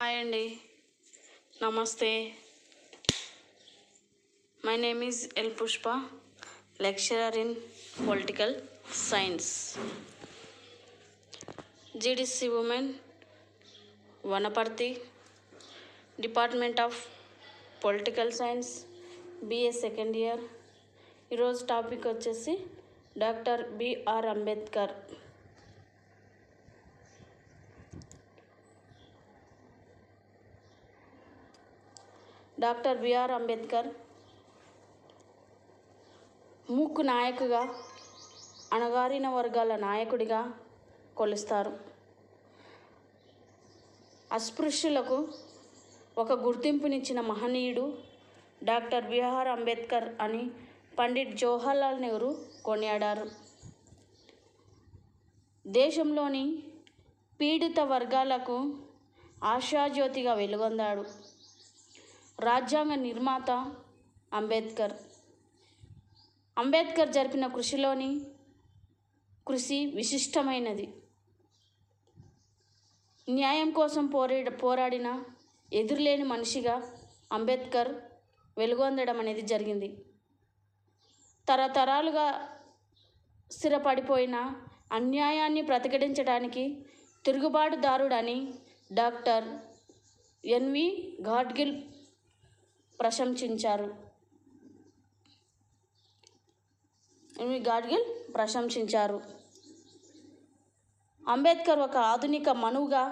Hi అండి నమస్తే my name is L Pushpa lecturer in political science GDC women Wanaparthy department of political science BA second year ఈరోజు topic వచ్చేసి doctor BR Ambedkar doctor BR Ambedkar మూకు నాయకుగా అణగారిన వర్గాల నాయకుడిగా కొలుస్తారు. అస్పృశ్యులకు ఒక గుర్తింపునిచ్చిన మహనీయుడు డాక్టర్ బిఆర్ అంబేద్కర్ అని పండిట్ జవహర్లాల్ నెహ్రూ కొనియాడారు. దేశంలోని పీడిత వర్గాలకు ఆశాజ్యోతిగా వెలుగొందాడు. రాజ్యాంగ నిర్మాత అంబేద్కర్. అంబేద్కర్ జరిపిన కృషిలోని కృషి విశిష్టమైనది. న్యాయం కోసం పోరే పోరాడిన ఎదురులేని మనిషిగా అంబేద్కర్ వెలుగొందడం అనేది జరిగింది. తరతరాలుగా స్థిరపడిపోయిన అన్యాయాన్ని ప్రతిఘటించడానికి తిరుగుబాటుదారుడని డాక్టర్ ఎన్వి ఘాట్గిల్ ప్రశంసించారు. ఎన్వి గాడ్గిల్ ప్రశంసించారు. అంబేద్కర్ ఒక ఆధునిక మనువుగా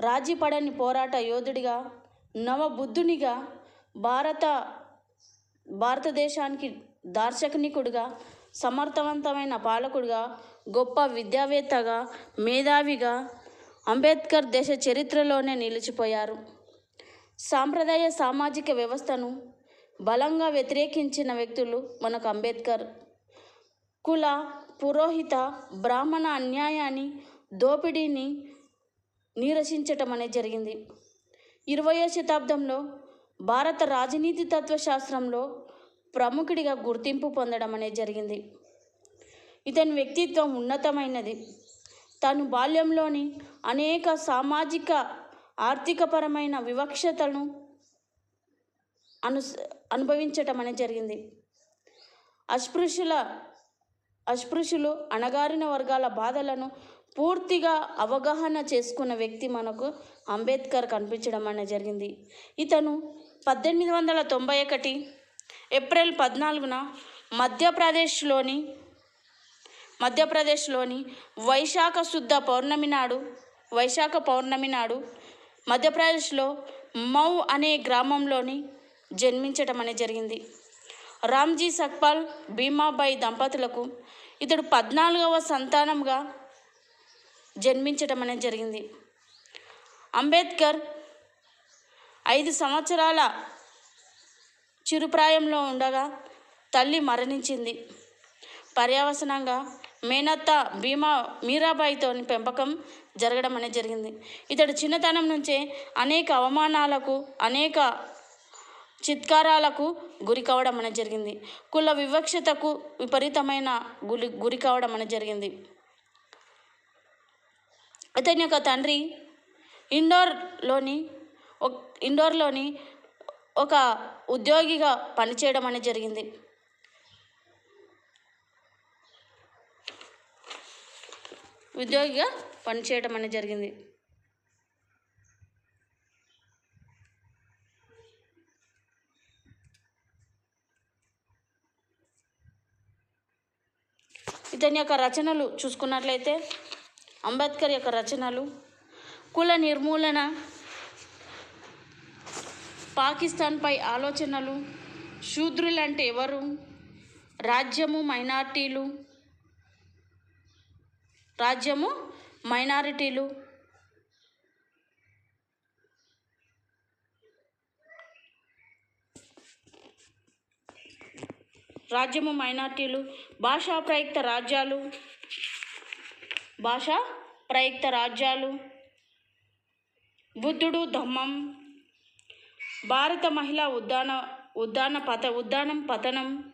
రాజీపడని పోరాట యోధుడిగా నవబుద్ధునిగా భారత భారతదేశానికి దార్శనికుడిగా సమర్థవంతమైన పాలకుడిగా గొప్ప విద్యావేత్తగా మేధావిగా అంబేద్కర్ దేశ చరిత్రలోనే నిలిచిపోయారు. సాంప్రదాయ సామాజిక వ్యవస్థను బలంగా వ్యతిరేకించిన వ్యక్తులు మనకు అంబేద్కర్. కుల పురోహిత బ్రాహ్మణ అన్యాయాన్ని దోపిడీని నిరసించటం అనేది జరిగింది. ఇరవయో శతాబ్దంలో భారత రాజనీతి తత్వశాస్త్రంలో ప్రముఖుడిగా గుర్తింపు పొందడం అనేది జరిగింది. ఇతని వ్యక్తిత్వం ఉన్నతమైనది. తను బాల్యంలోని అనేక సామాజిక ఆర్థికపరమైన వివక్షతను అను అనుభవించటం అనేది జరిగింది. అస్పృశ్యుల అస్పృశ్యులు అణగారిన వర్గాల బాధలను పూర్తిగా అవగాహన చేసుకున్న వ్యక్తి మనకు అంబేద్కర్ కనిపించడం అనేది జరిగింది. ఇతను పద్దెనిమిది వందల తొంభై ఒకటి ఏప్రిల్ పద్నాలుగున మధ్యప్రదేశ్లోని మధ్యప్రదేశ్లోని వైశాఖ శుద్ధ పౌర్ణమి నాడు వైశాఖ పౌర్ణమి నాడు మధ్యప్రదేశ్లో మౌ అనే గ్రామంలోని జన్మించటం అనేది జరిగింది. రామ్జీ సక్పాల్ భీమాబాయి దంపతులకు ఇతడు పద్నాలుగవ సంతానంగా జన్మించటం అనేది జరిగింది. అంబేద్కర్ ఐదు సంవత్సరాల చిరుప్రాయంలో ఉండగా తల్లి మరణించింది. పర్యవసనంగా మేనత్త భీమా మీరాబాయితో పెంపకం జరగడం అనేది జరిగింది. ఇతడు చిన్నతనం నుంచే అనేక అవమానాలకు అనేక చిత్కారాలకు గురి కావడం అనేది జరిగింది. కుల వివక్షతకు విపరీతమైన గురి గురి కావడం అనేది జరిగింది. ఇతని యొక్క తండ్రి ఇండోర్లోని ఇండోర్లోని ఒక ఉద్యోగిగా పనిచేయడం అనేది జరిగింది. ఉద్యోగిగా పనిచేయటం అనేది జరిగింది. ఇతని యొక్క రచనలు చూసుకున్నట్లయితే అంబేద్కర్ యొక్క రచనలు కుల నిర్మూలన పాకిస్తాన్పై ఆలోచనలు శూద్రులంటే ఎవరు రాజ్యము మైనార్టీలు రాజ్యము మైనారిటీలు. రాజ్యము మైనార్టీలు. భాషా ప్రయుక్త రాజ్యాలు. భాషా ప్రయుక్త రాజ్యాలు. బుద్ధుడు ధమ్మం. భారత మహిళా ఉద్దాన ఉద్దాన పత ఉద్దానం పతనం.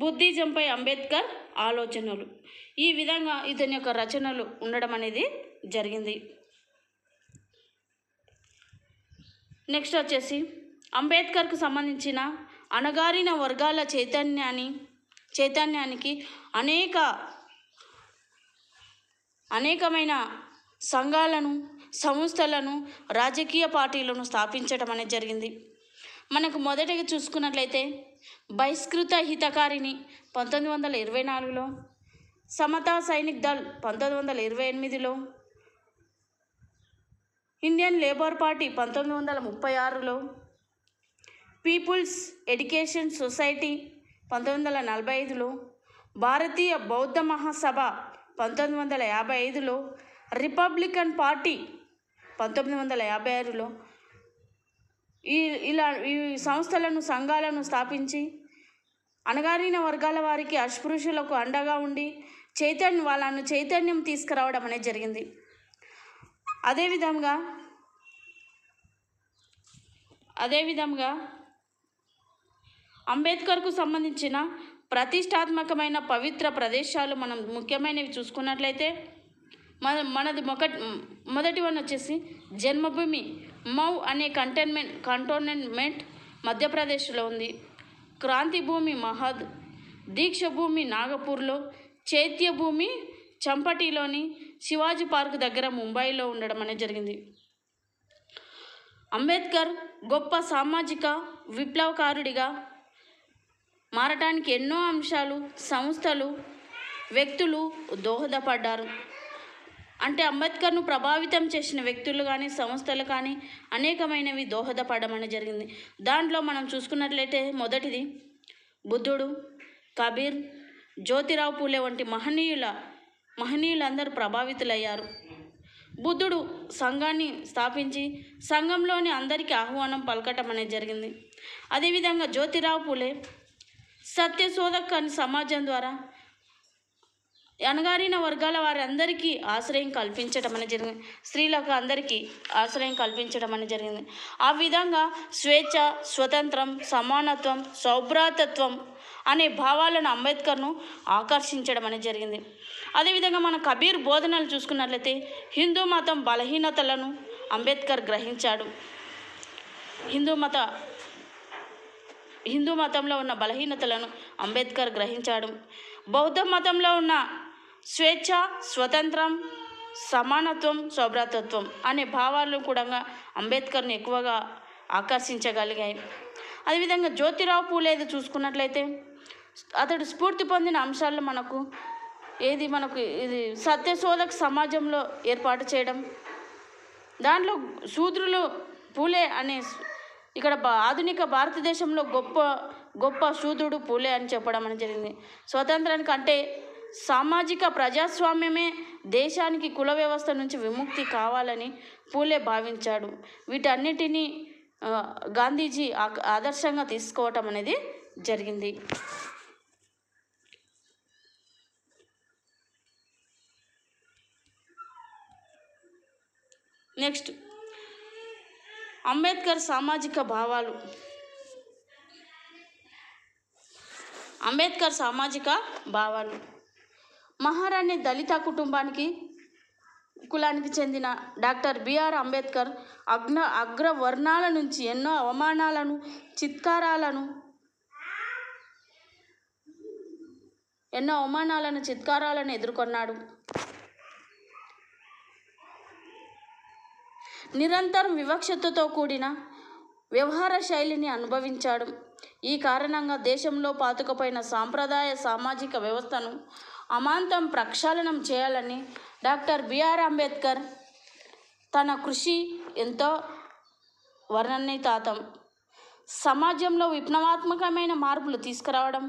బుద్ధిజంపై అంబేద్కర్ ఆలోచనలు. ఈ విధంగా ఇతని యొక్క రచనలు ఉండడం అనేది జరిగింది. నెక్స్ట్ వచ్చేసి అంబేద్కర్కు సంబంధించిన అణగారిన వర్గాల చైతన్యాన్ని చైతన్యానికి అనేక అనేకమైన సంఘాలను సంస్థలను రాజకీయ పార్టీలను స్థాపించడం అనేది జరిగింది. మనకు మొదటగా చూసుకున్నట్లయితే బహిష్కృత హితకారిని పంతొమ్మిది వందల ఇరవై నాలుగులో సమతా సైనిక్ దళ్ పంతొమ్మిది వందల ఇరవై ఎనిమిదిలో ఇండియన్ లేబర్ పార్టీ పంతొమ్మిది వందల ముప్పై ఆరులో పీపుల్స్ ఎడ్యుకేషన్ సొసైటీ పంతొమ్మిది వందల నలభై ఐదులో భారతీయ బౌద్ధ మహాసభ పంతొమ్మిది వందల యాభై ఐదులో రిపబ్లికన్ పార్టీ పంతొమ్మిది వందల యాభై ఆరులో ఈ ఇలా ఈ సంస్థలను సంఘాలను స్థాపించి అణగారిన వర్గాల వారికి అస్పృశ్యులకు అండగా ఉండి చైతన్యం వాళ్ళను చైతన్యం తీసుకురావడం అనేది జరిగింది. అదేవిధంగా అదేవిధంగా అంబేద్కర్కు సంబంధించిన ప్రతిష్టాత్మకమైన పవిత్ర ప్రదేశాలు మనం ముఖ్యమైనవి చూసుకున్నట్లయితే మన మనది మొక మొదటి వన్ వచ్చేసి జన్మభూమి మౌ అనే కంటైన్మెంట్ కంటోన్మెంట్ మధ్యప్రదేశ్లో ఉంది. క్రాంతి భూమి మహద్ దీక్ష భూమి నాగపూర్లో చైత్య భూమి చంపటిలోని శివాజీ పార్క్ దగ్గర ముంబైలో ఉండడం అనేది జరిగింది. అంబేద్కర్ గొప్ప సామాజిక విప్లవకారుడిగా మారటానికి ఎన్నో అంశాలు సంస్థలు వ్యక్తులు దోహదపడ్డారు. అంటే అంబేద్కర్ను ప్రభావితం చేసిన వ్యక్తులు కానీ సంస్థలు కానీ అనేకమైనవి దోహదపడడం జరిగింది. దాంట్లో మనం చూసుకున్నట్లయితే మొదటిది బుద్ధుడు కబీర్ జ్యోతిరావు పూలే వంటి మహనీయుల మహనీయులందరూ ప్రభావితులయ్యారు. బుద్ధుడు సంఘాన్ని స్థాపించి సంఘంలోని అందరికీ ఆహ్వానం పలకటం అనేది జరిగింది. అదేవిధంగా జ్యోతిరావు పూలే సత్యశోధక్ అని సమాజం ద్వారా అణగారిన వర్గాల వారందరికీ ఆశ్రయం కల్పించడం అనేది జరిగింది. స్త్రీలకు అందరికీ ఆశ్రయం కల్పించడం అనేది జరిగింది. ఆ విధంగా స్వేచ్ఛ స్వతంత్రం సమానత్వం సౌభ్రాతత్వం అనే భావాలను అంబేద్కర్ను ఆకర్షించడం అనేది జరిగింది. అదేవిధంగా మన కబీర్ బోధనలు చూసుకున్నట్లయితే హిందూ మతం బలహీనతలను అంబేద్కర్ గ్రహించాడు. హిందూ మత హిందూ మతంలో ఉన్న బలహీనతలను అంబేద్కర్ గ్రహించాడు. బౌద్ధ మతంలో ఉన్న స్వేచ్ఛ స్వతంత్రం సమానత్వం సౌభ్రాతత్వం అనే భావాలను కూడా అంబేద్కర్ని ఎక్కువగా ఆకర్షించగలిగాయి. అదేవిధంగా జ్యోతిరావు పూలేది చూసుకున్నట్లయితే అతడు స్ఫూర్తి పొందిన అంశాల్లో మనకు ఏది మనకు ఇది సత్యశోధక సమాజంలో ఏర్పాటు చేయడం దాంట్లో శూద్రులు పూలే అనే ఇక్కడ ఆధునిక భారతదేశంలో గొప్ప గొప్ప శూద్రుడు పూలే అని చెప్పడం అనేది జరిగింది. స్వతంత్రానికి అంటే సామాజిక ప్రజాస్వామ్యమే దేశానికి కుల వ్యవస్థ నుంచి విముక్తి కావాలని పూలే భావించాడు. వీటన్నిటినీ గాంధీజీ ఆ- ఆదర్శంగా తీసుకోవటం అనేది జరిగింది. నెక్స్ట్ అంబేద్కర్ సామాజిక భావాలు. అంబేద్కర్ సామాజిక భావాలు. మహారాణి దళిత కుటుంబానికి కులానికి చెందిన డాక్టర్ బిఆర్ అంబేద్కర్ అగ్న అగ్రవర్ణాల నుంచి ఎన్నో అవమానాలను చిత్కారాలను ఎన్నో అవమానాలను చిత్కారాలను ఎదుర్కొన్నాడు. నిరంతరం వివక్షతతో కూడిన వ్యవహార శైలిని అనుభవించాడు. ఈ కారణంగా దేశంలో పాతుకపోయిన సాంప్రదాయ సామాజిక వ్యవస్థను అమాంతం ప్రక్షాళనం చేయాలని డాక్టర్ బిఆర్ అంబేద్కర్ తన కృషి ఎంతో వర్ణనీతాతం సమాజంలో విప్లవాత్మకమైన మార్పులు తీసుకురావడం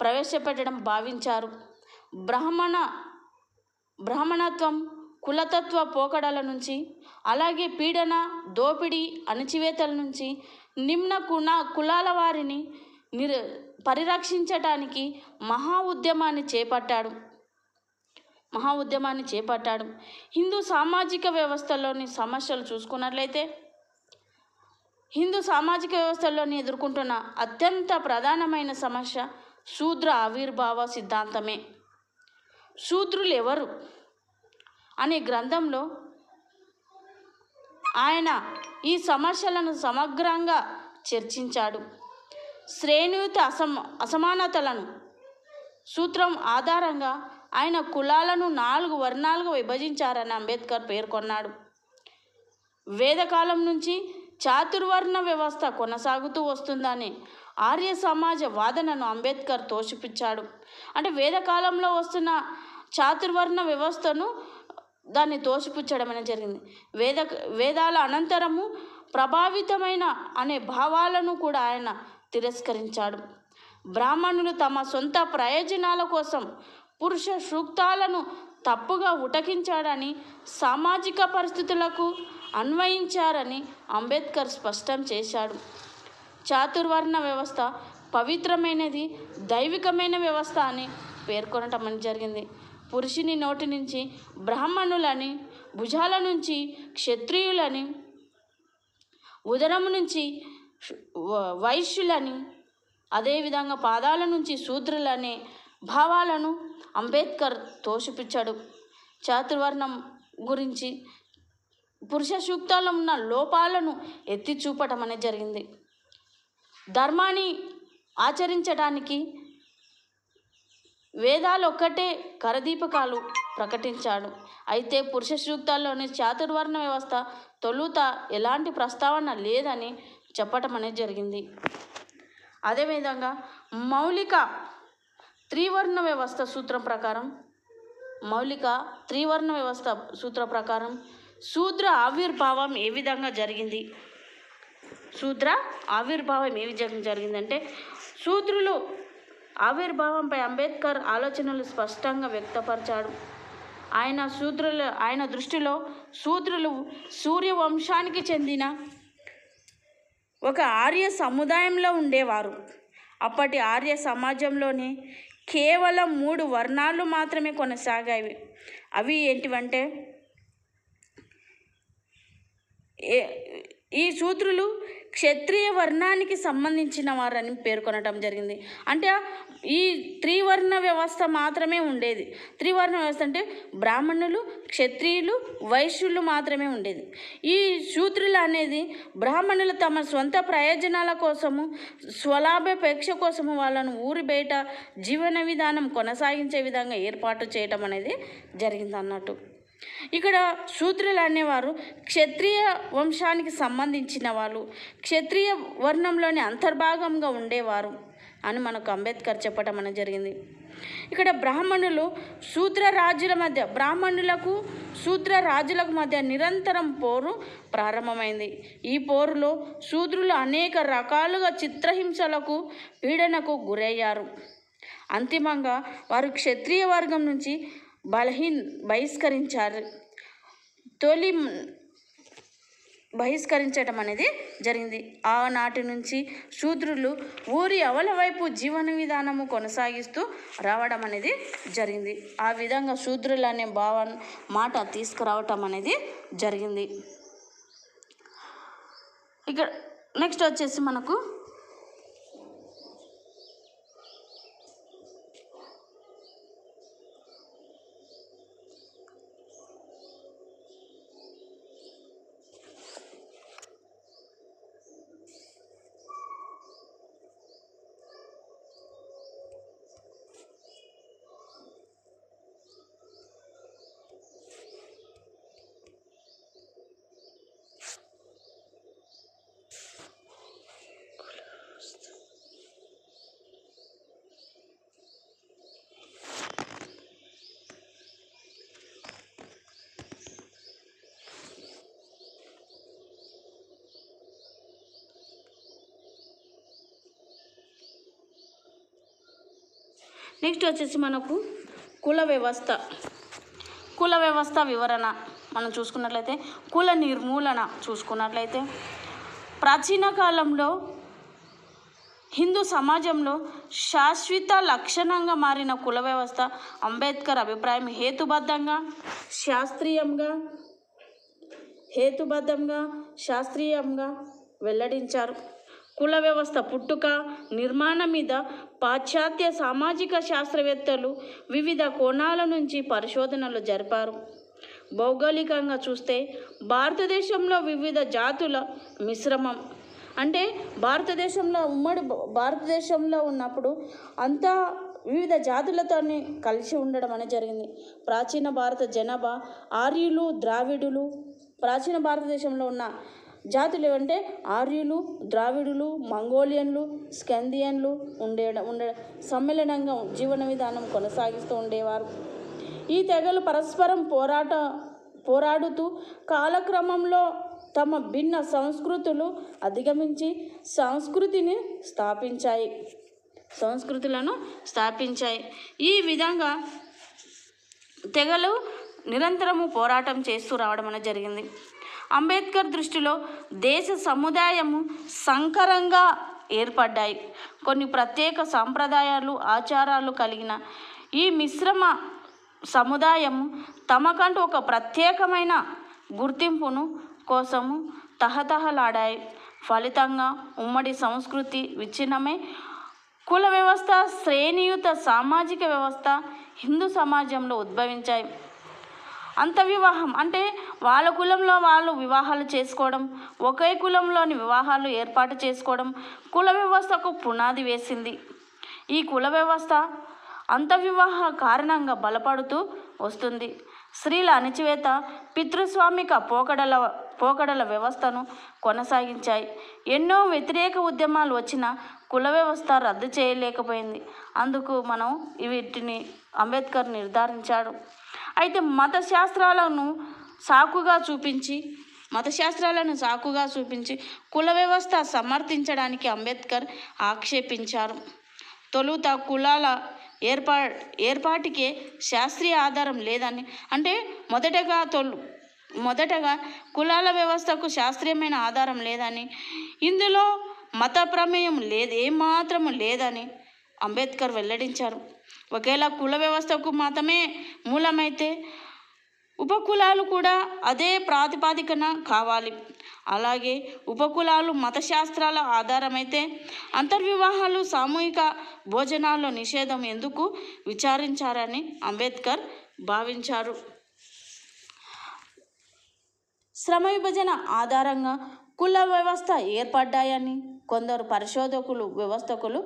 ప్రవేశపెట్టడం భావించారు. బ్రాహ్మణ బ్రాహ్మణత్వం కులతత్వ పోకడల నుంచి అలాగే పీడన దోపిడీ అణచివేతల నుంచి నిమ్న కుణ కులాల వారిని నిర పరిరక్షించటానికి మహా ఉద్యమాన్ని చేపట్టాడు. మహా ఉద్యమాన్ని చేపట్టాడు. హిందూ సామాజిక వ్యవస్థలోని సమస్యలు చూసుకున్నట్లయితే హిందూ సామాజిక వ్యవస్థలోని ఎదుర్కొంటున్న అత్యంత ప్రధానమైన సమస్య శూద్ర ఆవిర్భావ సిద్ధాంతమే. శూద్రులు ఎవరు అనే గ్రంథంలో ఆయన ఈ సమస్యలను సమగ్రంగా చర్చించాడు. శ్రేణుయుత అసమ అసమానతలను. సూత్రం ఆధారంగా ఆయన కులాలను నాలుగు వర్ణాలుగా విభజించారని అంబేద్కర్ పేర్కొన్నాడు. వేదకాలం నుంచి చాతుర్వర్ణ వ్యవస్థ కొనసాగుతూ వస్తుందని ఆర్య సమాజ వాదనను అంబేద్కర్ తోసిపుచ్చాడు. అంటే వేదకాలంలో వస్తున్న చాతుర్వర్ణ వ్యవస్థను దాన్ని తోసిపుచ్చడం అనేది జరిగింది. వేద వేదాల అనంతరము ప్రభావితమైన అనే భావాలను కూడా ఆయన తిరస్కరించాడు. బ్రాహ్మణులు తమ సొంత ప్రయోజనాల కోసం పురుష సూక్తాలను తప్పుగా ఉటకించాడని సామాజిక పరిస్థితులకు అన్వయించారని అంబేద్కర్ స్పష్టం చేశాడు. చాతుర్వర్ణ వ్యవస్థ పవిత్రమైనది దైవికమైన వ్యవస్థ అని పేర్కొనటం అని జరిగింది. పురుషుని నోటి నుంచి బ్రాహ్మణులని భుజాల నుంచి క్షత్రియులని ఉదరం నుంచి వైశ్యులని అదేవిధంగా పాదాల నుంచి శూద్రులనే భావాలను అంబేద్కర్ తోసిపుచ్చాడు. చాతుర్వర్ణం గురించి పురుష సూక్తాల్లో ఉన్న లోపాలను ఎత్తి చూపటం అనేది జరిగింది. ధర్మాన్ని ఆచరించడానికి వేదాలు ఒక్కటే కరదీపకాలు ప్రకటించాడు. అయితే పురుష సూక్తాల్లోని చాతుర్వర్ణ వ్యవస్థ తొలుత ఎలాంటి ప్రస్తావన లేదని చెప్పటం అనేది జరిగింది. అదేవిధంగా మౌలిక త్రివర్ణ వ్యవస్థ సూత్రం ప్రకారం మౌలిక త్రివర్ణ వ్యవస్థ సూత్ర ప్రకారం శూద్ర ఆవిర్భావం ఏ విధంగా జరిగింది? శూద్ర ఆవిర్భావం ఏ విధంగా జరిగిందంటే శూద్రులు ఆవిర్భావంపై అంబేద్కర్ ఆలోచనలు స్పష్టంగా వ్యక్తపరిచాడు. ఆయన శూద్రుల ఆయన దృష్టిలో శూద్రులు సూర్యవంశానికి చెందిన ఒక ఆర్య సముదాయంలో ఉండేవారు. అప్పటి ఆర్య సమాజంలోని కేవలం మూడు వర్ణాలు మాత్రమే కొనసాగాయి. అవి ఏంటివంటే ఈ శూద్రులు క్షత్రియ వర్ణానికి సంబంధించిన వారని పేర్కొనటం జరిగింది. అంటే ఈ త్రివర్ణ వ్యవస్థ మాత్రమే ఉండేది. త్రివర్ణ వ్యవస్థ అంటే బ్రాహ్మణులు క్షత్రియులు వైశ్యులు మాత్రమే ఉండేది. ఈ శూద్రులు అనేది బ్రాహ్మణులు తమ సొంత ప్రయోజనాల కోసము స్వలాభపేక్ష కోసము వాళ్ళను ఊరి బయట జీవన విధానం కొనసాగించే విధంగా ఏర్పాటు చేయటం అనేది జరిగింది అన్నట్టు ఇక్కడ శూద్రులు అనేవారు క్షత్రియ వంశానికి సంబంధించిన వాళ్ళు. క్షత్రియ వర్ణంలోని అంతర్భాగంగా ఉండేవారు అని మనకు అంబేద్కర్ చెప్పటం అనేది జరిగింది. ఇక్కడ బ్రాహ్మణులు శూద్ర రాజుల మధ్య బ్రాహ్మణులకు శూద్ర రాజులకు మధ్య నిరంతరం పోరు ప్రారంభమైంది. ఈ పోరులో శూద్రులు అనేక రకాలుగా చిత్రహింసలకు పీడనకు గురయ్యారు. అంతిమంగా వారు క్షత్రియ వర్గం నుంచి బలహీన్ బహిష్కరించారు. తొలి బహిష్కరించడం అనేది జరిగింది. ఆనాటి నుంచి శూద్రులు ఊరి అవల వైపు జీవన విధానము కొనసాగిస్తూ రావడం అనేది జరిగింది. ఆ విధంగా శూద్రులు అనే భావన మాట తీసుకురావటం అనేది జరిగింది. ఇక్కడ నెక్స్ట్ వచ్చేసి మనకు నెక్స్ట్ వచ్చేసి మనకు కుల వ్యవస్థ. కుల వ్యవస్థ వివరణ మనం చూసుకున్నట్లయితే కుల నిర్మూలన చూసుకున్నట్లయితే ప్రాచీన కాలంలో హిందూ సమాజంలో శాశ్వత లక్షణంగా మారిన కుల వ్యవస్థ అంబేద్కర్ అభిప్రాయం హేతుబద్ధంగా శాస్త్రీయంగా హేతుబద్ధంగా శాస్త్రీయంగా వెల్లడించారు. కుల వ్యవస్థ పుట్టుక నిర్మాణం మీద పాశ్చాత్య సామాజిక శాస్త్రవేత్తలు వివిధ కోణాల నుంచి పరిశోధనలు జరిపారు. భౌగోళికంగా చూస్తే భారతదేశంలో వివిధ జాతుల మిశ్రమం. అంటే భారతదేశంలో ఉమ్మడి భా- భారతదేశంలో ఉన్నప్పుడు అంతా వివిధ జాతులతోనే కలిసి ఉండడం అనేది జరిగింది. ప్రాచీన భారత జనాభా ఆర్యులు ద్రావిడులు ప్రాచీన భారతదేశంలో ఉన్న జాతులు ఏవంటే ఆర్యులు ద్రావిడులు మంగోలియన్లు స్కందియన్లు ఉండే ఉండే సమ్మేళనంగా జీవన విధానం కొనసాగిస్తూ ఉండేవారు. ఈ తెగలు పరస్పరం పోరాట పోరాడుతూ కాలక్రమంలో తమ భిన్న సంస్కృతులు అధిగమించి సంస్కృతిని స్థాపించాయి. సంస్కృతులను స్థాపించాయి. ఈ విధంగా తెగలు నిరంతరము పోరాటం చేస్తూ రావడం అనేది జరిగింది. అంబేద్కర్ దృష్టిలో దేశ సముదాయము సంకరంగా ఏర్పడ్డాయి. కొన్ని ప్రత్యేక సాంప్రదాయాలు ఆచారాలు కలిగిన ఈ మిశ్రమ సముదాయము తమకంటూ ఒక ప్రత్యేకమైన గుర్తింపును కోసము తహతహలాడాయి. ఫలితంగా ఉమ్మడి సంస్కృతి విచ్ఛిన్నమై. కుల వ్యవస్థ శ్రేణియుత సామాజిక వ్యవస్థ హిందూ సమాజంలో ఉద్భవించాయి. అంత వివాహం. అంటే వాళ్ళ కులంలో వాళ్ళు వివాహాలు చేసుకోవడం ఒకే కులంలోని వివాహాలు ఏర్పాటు చేసుకోవడం కుల వ్యవస్థకు పునాది వేసింది. ఈ కుల వ్యవస్థ అంత వివాహ కారణంగా బలపడుతూ వస్తుంది. స్త్రీల అణిచివేత పితృస్వామిక పోకడల పోకడల వ్యవస్థను కొనసాగించాయి. ఎన్నో వ్యతిరేక ఉద్యమాలు వచ్చినా కుల వ్యవస్థ రద్దు చేయలేకపోయింది. అందుకు మనం వీటిని అంబేద్కర్ నిర్ధారించాడు. అయితే మత శాస్త్రాలను సాకుగా చూపించి మత శాస్త్రాలను సాకుగా చూపించి కుల వ్యవస్థ సమర్థించడానికి అంబేద్కర్ ఆక్షేపించారు. తొలుత కులాల ఏర్పా ఏర్పాటుకే శాస్త్రీయ ఆధారం లేదని అంటే మొదటగా తొలు మొదటగా కులాల వ్యవస్థకు శాస్త్రీయమైన ఆధారం లేదని ఇందులో మత ప్రమేయం లేదు ఏమాత్రము లేదని అంబేద్కర్ వెల్లడించారు. ఒకేలా కుల వ్యవస్థకు మాత్రమే మూలమైతే ఉపకులాలు కూడా అదే ప్రాతిపాదికన కావాలి. అలాగే ఉపకులాలు మతశాస్త్రాల ఆధారమైతే అంతర్వివాహాలు సామూహిక భోజనాల్లో నిషేధం ఎందుకు విచారించారని అంబేద్కర్ భావించారు. శ్రమ విభజన ఆధారంగా కుల వ్యవస్థ ఏర్పడ్డాయని కొందరు పరిశోధకులు వ్యవస్థకులు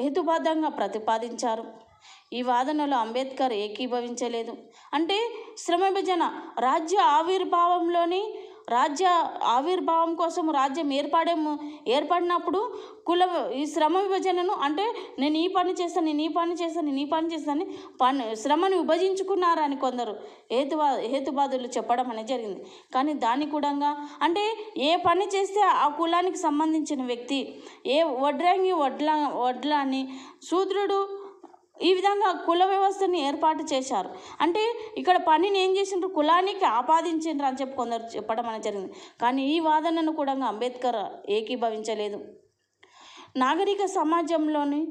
హేతుబద్ధంగా ప్రతిపాదించారు. ఈ వాదనలో అంబేద్కర్ ఏకీభవించలేదు. అంటే శ్రమ విభజన రాజ్య ఆవిర్భావంలోని రాజ్య ఆవిర్భావం కోసం రాజ్యం ఏర్పడే ఏర్పడినప్పుడు కుల ఈ శ్రమ విభజనను అంటే నేను ఈ పని చేస్తాను నేను ఈ పని చేస్తాను నేను ఈ పని చేస్తాను పని శ్రమను విభజించుకున్నారని కొందరు హేతువా హేతుబాధులు చెప్పడం అనేది జరిగింది. కానీ దాని కూడంగా అంటే ఏ పని చేస్తే ఆ కులానికి సంబంధించిన వ్యక్తి ఏ వడ్రంగి వడ్ల వడ్లాని శూద్రుడు ఈ విధంగా కుల వ్యవస్థని ఏర్పాటు చేశారు. అంటే ఇక్కడ పనిని ఏం చేసిండ్రు? కులానికి ఆపాదించిండ్రు అని చెప్పి కొందరు చెప్పడం అనేది జరిగింది. కానీ ఈ వాదనను కూడా అంబేద్కర్ ఏకీభవించలేదు. నాగరిక సమాజంలోని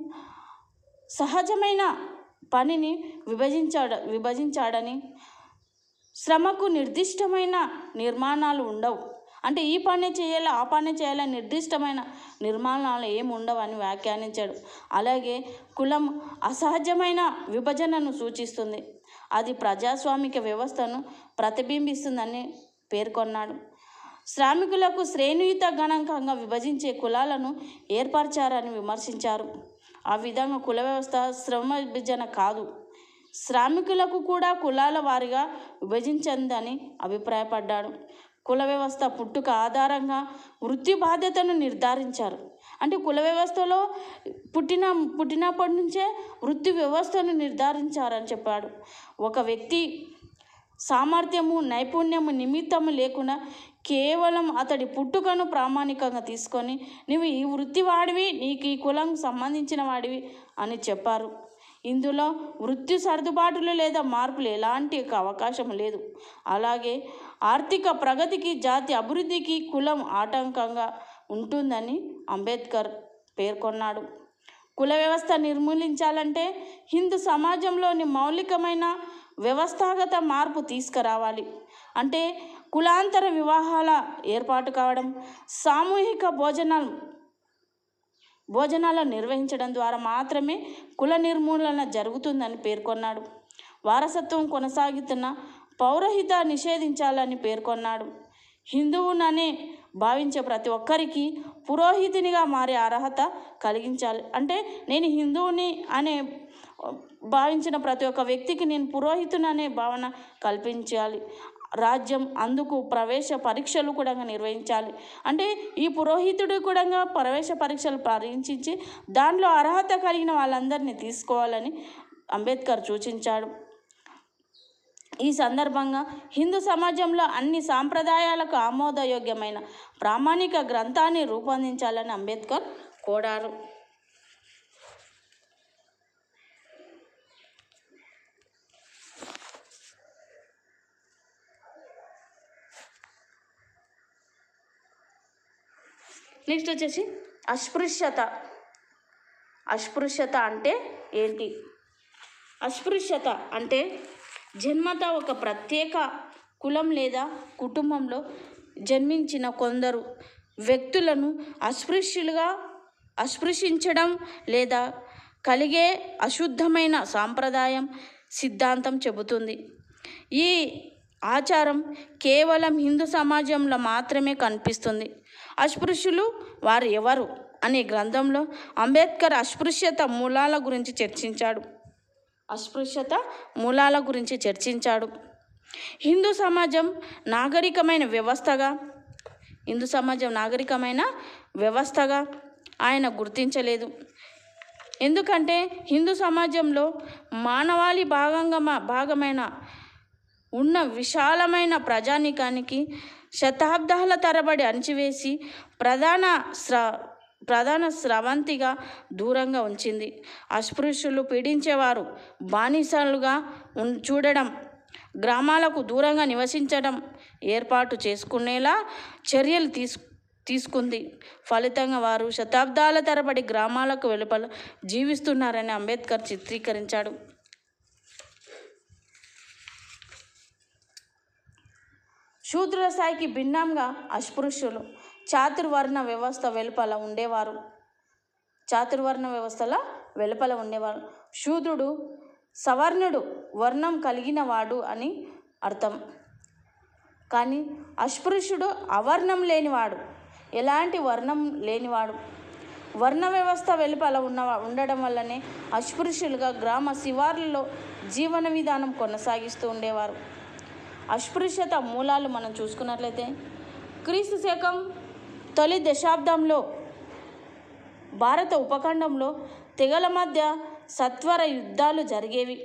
సహజమైన పనిని విభజించాడ విభజించాడని శ్రమకు నిర్దిష్టమైన నిర్మాణాలు ఉండవు. అంటే ఈ పనే చేయాలి ఆ పనే చేయాలి నిర్దిష్టమైన నిర్మాణాలు ఏమి ఉండవని వ్యాఖ్యానించాడు. అలాగే కులం అసహజమైన విభజనను సూచిస్తుంది. అది ప్రజాస్వామిక వ్యవస్థను ప్రతిబింబిస్తుందని పేర్కొన్నాడు. శ్రామికులకు శ్రేణుయుత గణాంకంగా విభజించే కులాలను ఏర్పరిచారని విమర్శించారు. ఆ విధంగా కుల వ్యవస్థ శ్రమ విభజన కాదు. శ్రామికులకు కూడా కులాల వారిగా విభజించిందని అభిప్రాయపడ్డాడు. కుల వ్యవస్థ పుట్టుక ఆధారంగా వృత్తి బాధ్యతను నిర్ధారించారు. అంటే కుల వ్యవస్థలో పుట్టిన పుట్టినప్పటి నుంచే వృత్తి వ్యవస్థను నిర్ధారించారని చెప్పాడు. ఒక వ్యక్తి సామర్థ్యము నైపుణ్యము నిమిత్తము లేకుండా కేవలం అతడి పుట్టుకను ప్రామాణికంగా తీసుకొని నువ్వు ఈ వృత్తి వాడివి నీకు ఈ కులం సంబంధించిన వాడివి అని చెప్పారు. ఇందులో వృత్తి సర్దుబాటులు లేదా మార్పులు ఎలాంటి ఒక అవకాశం లేదు. అలాగే ఆర్థిక ప్రగతికి జాతి అభివృద్ధికి కులం ఆటంకంగా ఉంటుందని అంబేద్కర్ పేర్కొన్నాడు. కుల వ్యవస్థ నిర్మూలించాలంటే హిందూ సమాజంలోని మౌలికమైన వ్యవస్థాగత మార్పు తీసుకురావాలి. అంటే కులాంతర వివాహాల ఏర్పాటు కావడం సామూహిక భోజనాలు భోజనాలు నిర్వహించడం ద్వారా మాత్రమే కుల నిర్మూలన జరుగుతుందని పేర్కొన్నాడు. వారసత్వం కొనసాగుతున్న పౌరహిత నిషేధించాలని పేర్కొన్నాడు. హిందువుననే భావించే ప్రతి ఒక్కరికి పురోహితునిగా మారే అర్హత కలిగించాలి. అంటే నేను హిందువుని అనే భావించిన ప్రతి ఒక్క వ్యక్తికి నేను పురోహితుని అనే భావన కల్పించాలి. రాజ్యం అందుకు ప్రవేశ పరీక్షలు కూడా నిర్వహించాలి. అంటే ఈ పురోహితుడు కూడా ప్రవేశ పరీక్షలు పరీక్షించి దాంట్లో అర్హత కలిగిన వాళ్ళందరినీ తీసుకోవాలని అంబేద్కర్ సూచించాడు. ఈ సందర్భంగా హిందూ సమాజంలో అన్ని సాంప్రదాయాలకు ఆమోదయోగ్యమైన ప్రామాణిక గ్రంథాన్ని రూపొందించాలని అంబేద్కర్ కోరారు. నెక్స్ట్ వచ్చేసి అస్పృశ్యత. అస్పృశ్యత అంటే ఏంటి? అస్పృశ్యత అంటే జన్మత ఒక ప్రత్యేక కులం లేదా కుటుంబంలో జన్మించిన కొందరు వ్యక్తులను అస్పృశ్యులుగా అస్పృశించడం లేదా కలిగే అశుద్ధమైన సాంప్రదాయం సిద్ధాంతం చెబుతుంది. ఈ ఆచారం కేవలం హిందూ సమాజంలో మాత్రమే కనిపిస్తుంది. అస్పృశ్యులు వారు ఎవరు? అనే గ్రంథంలో అంబేద్కర్ అస్పృశ్యత మూలాల గురించి చర్చించాడు. అస్పృశ్యత మూలాల గురించి చర్చించాడు. హిందూ సమాజం నాగరికమైన వ్యవస్థగా హిందూ సమాజం నాగరికమైన వ్యవస్థగా ఆయన గుర్తించలేదు. ఎందుకంటే హిందూ సమాజంలో మానవాళి భాగంగా మా- భాగమైన ఉన్న విశాలమైన ప్రజానీకానికి శతాబ్దాల తరబడి అణిచివేసి ప్రధాన స్ర ప్రధాన స్రవంతిగా దూరంగా ఉంచింది. అస్పృశ్యులు పీడించేవారు బానిసలుగా చూడడం గ్రామాలకు దూరంగా నివసించడం ఏర్పాటు చేసుకునేలా చర్యలు తీసు తీసుకుంది. ఫలితంగా వారు శతాబ్దాల తరబడి గ్రామాలకు వెలుపల జీవిస్తున్నారని అంబేద్కర్ చిత్రీకరించాడు. శూద్రుల స్థాయికి భిన్నంగా అస్పృశ్యులు చాతుర్వర్ణ వ్యవస్థ వెలుపల ఉండేవారు. చాతుర్వర్ణ వ్యవస్థల వెలుపల ఉండేవారు. శూద్రుడు సవర్ణుడు వర్ణం కలిగిన వాడు అని అర్థం. కానీ అస్పృశ్యుడు అవర్ణం లేనివాడు. ఎలాంటి వర్ణం లేనివాడు? వర్ణ వ్యవస్థ వెలుపల ఉన్న ఉండడం వల్లనే అస్పృశ్యులుగా గ్రామ శివార్లలో జీవన విధానం కొనసాగిస్తూ ఉండేవారు. అస్పృశ్యత మూలాలు మనం చూసుకున్నట్లయితే క్రీస్తు శకం తొలి దశాబ్దంలో భారత ఉపఖండంలో తెగల మధ్య సత్వర యుద్ధాలు జరిగేవి.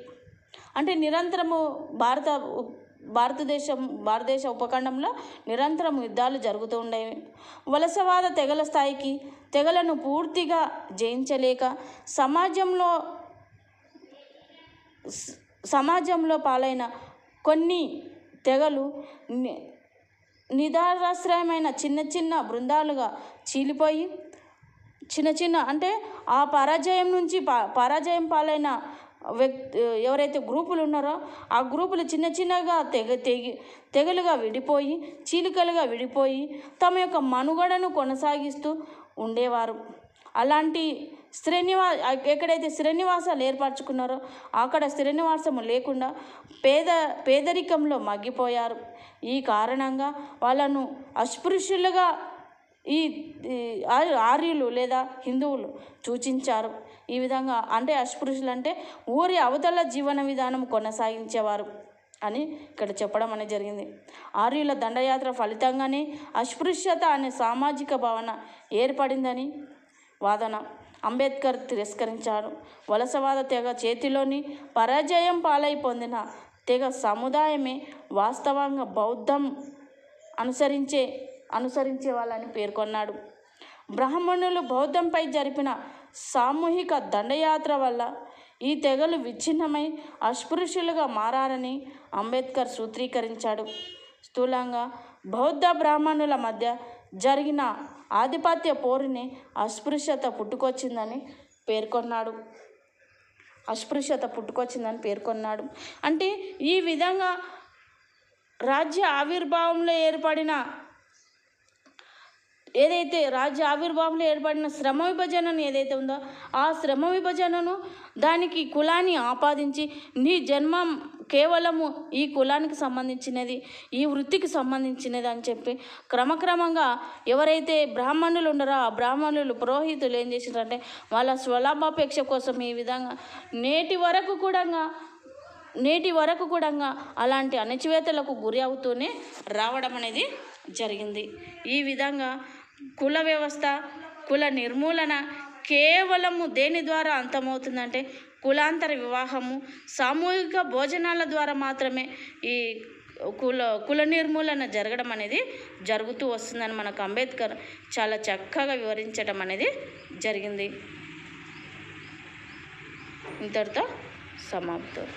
అంటే నిరంతరము భారత భారతదేశం భారతదేశ ఉపఖండంలో నిరంతరం యుద్ధాలు జరుగుతూ ఉండేవి. వలసవాద తెగల స్థాయికి తెగలను పూర్తిగా జయించలేక సమాజంలో సమాజంలో పాలైన కొన్ని తెగలు ని- నిదారాశ్రయమైన చిన్న చిన్న బృందాలుగా చీలిపోయి చిన్న చిన్న అంటే ఆ పరాజయం నుంచి పరాజయం పాలైన వ్యక్తి ఎవరైతే గ్రూపులు ఉన్నారో ఆ గ్రూపులు చిన్న చిన్నగా తెగ తెగి తెగలుగా విడిపోయి చీలికలుగా విడిపోయి తమ యొక్క మనుగడను కొనసాగిస్తూ ఉండేవారు. అలాంటి శ్రీనివా ఎక్కడైతే శ్రీనివాసాలు ఏర్పరచుకున్నారో అక్కడ శ్రీనివాసము లేకుండా పేద పేదరికంలో మగ్గిపోయారు. ఈ కారణంగా వాళ్ళను అస్పృశ్యులుగా ఈ ఆర్యులు లేదా హిందువులు సూచించారు. ఈ విధంగా అంటే అస్పృశ్యులు అంటే ఊరి అవతల జీవన విధానం కొనసాగించేవారు అని ఇక్కడ చెప్పడం అనేది జరిగింది. ఆర్యుల దండయాత్ర ఫలితంగానే అస్పృశ్యత అనే సామాజిక భావన ఏర్పడిందని వాదన. అంబేద్కర్ తిరస్కరించాడు. వలసవాద తెగ చేతిలోని పరాజయం పాలై పొందిన తెగ సముదాయమే వాస్తవంగా బౌద్ధం అనుసరించే అనుసరించే వాళ్ళని పేర్కొన్నాడు. బ్రాహ్మణులు బౌద్ధంపై జరిపిన సామూహిక దండయాత్ర వల్ల ఈ తెగలు విచ్ఛిన్నమై అస్పృశ్యులుగా మారారని అంబేద్కర్ సూత్రీకరించాడు. స్థూలంగా బౌద్ధ బ్రాహ్మణుల మధ్య జరిగిన ఆధిపత్య పోరుని అస్పృశ్యత పుట్టుకొచ్చిందని పేర్కొన్నాడు. అస్పృశ్యత పుట్టుకొచ్చిందని పేర్కొన్నాడు. అంటే ఈ విధంగా రాజ్య ఆవిర్భావంలో ఏర్పడిన ఏదైతే రాజ్య ఆవిర్భావంలో ఏర్పడిన శ్రమ విభజనను ఏదైతే ఉందో ఆ శ్రమ విభజనను దానికి కులాన్ని ఆపాదించి నీ జన్మ కేవలము ఈ కులానికి సంబంధించినది ఈ వృత్తికి సంబంధించినది అని చెప్పి క్రమక్రమంగా ఎవరైతే బ్రాహ్మణులు ఉండరో ఆ బ్రాహ్మణులు పురోహితులు ఏం చేసినారంటే వాళ్ళ స్వలాభాపేక్ష కోసం ఈ విధంగా నేటి వరకు కూడా నేటి వరకు కూడా అలాంటి అణచివేతలకు గురి అవుతూనే రావడం అనేది జరిగింది. ఈ విధంగా కుల వ్యవస్థ కుల నిర్మూలన కేవలము దేని ద్వారా అంతమవుతుందంటే కులాంతర వివాహము సామూహిక భోజనాల ద్వారా మాత్రమే ఈ కుల కుల నిర్మూలన జరగడం అనేది జరుగుతూ వస్తుందని మనకు అంబేద్కర్ చాలా చక్కగా వివరించడం అనేది జరిగింది. ఇంతటితో సమాప్తం.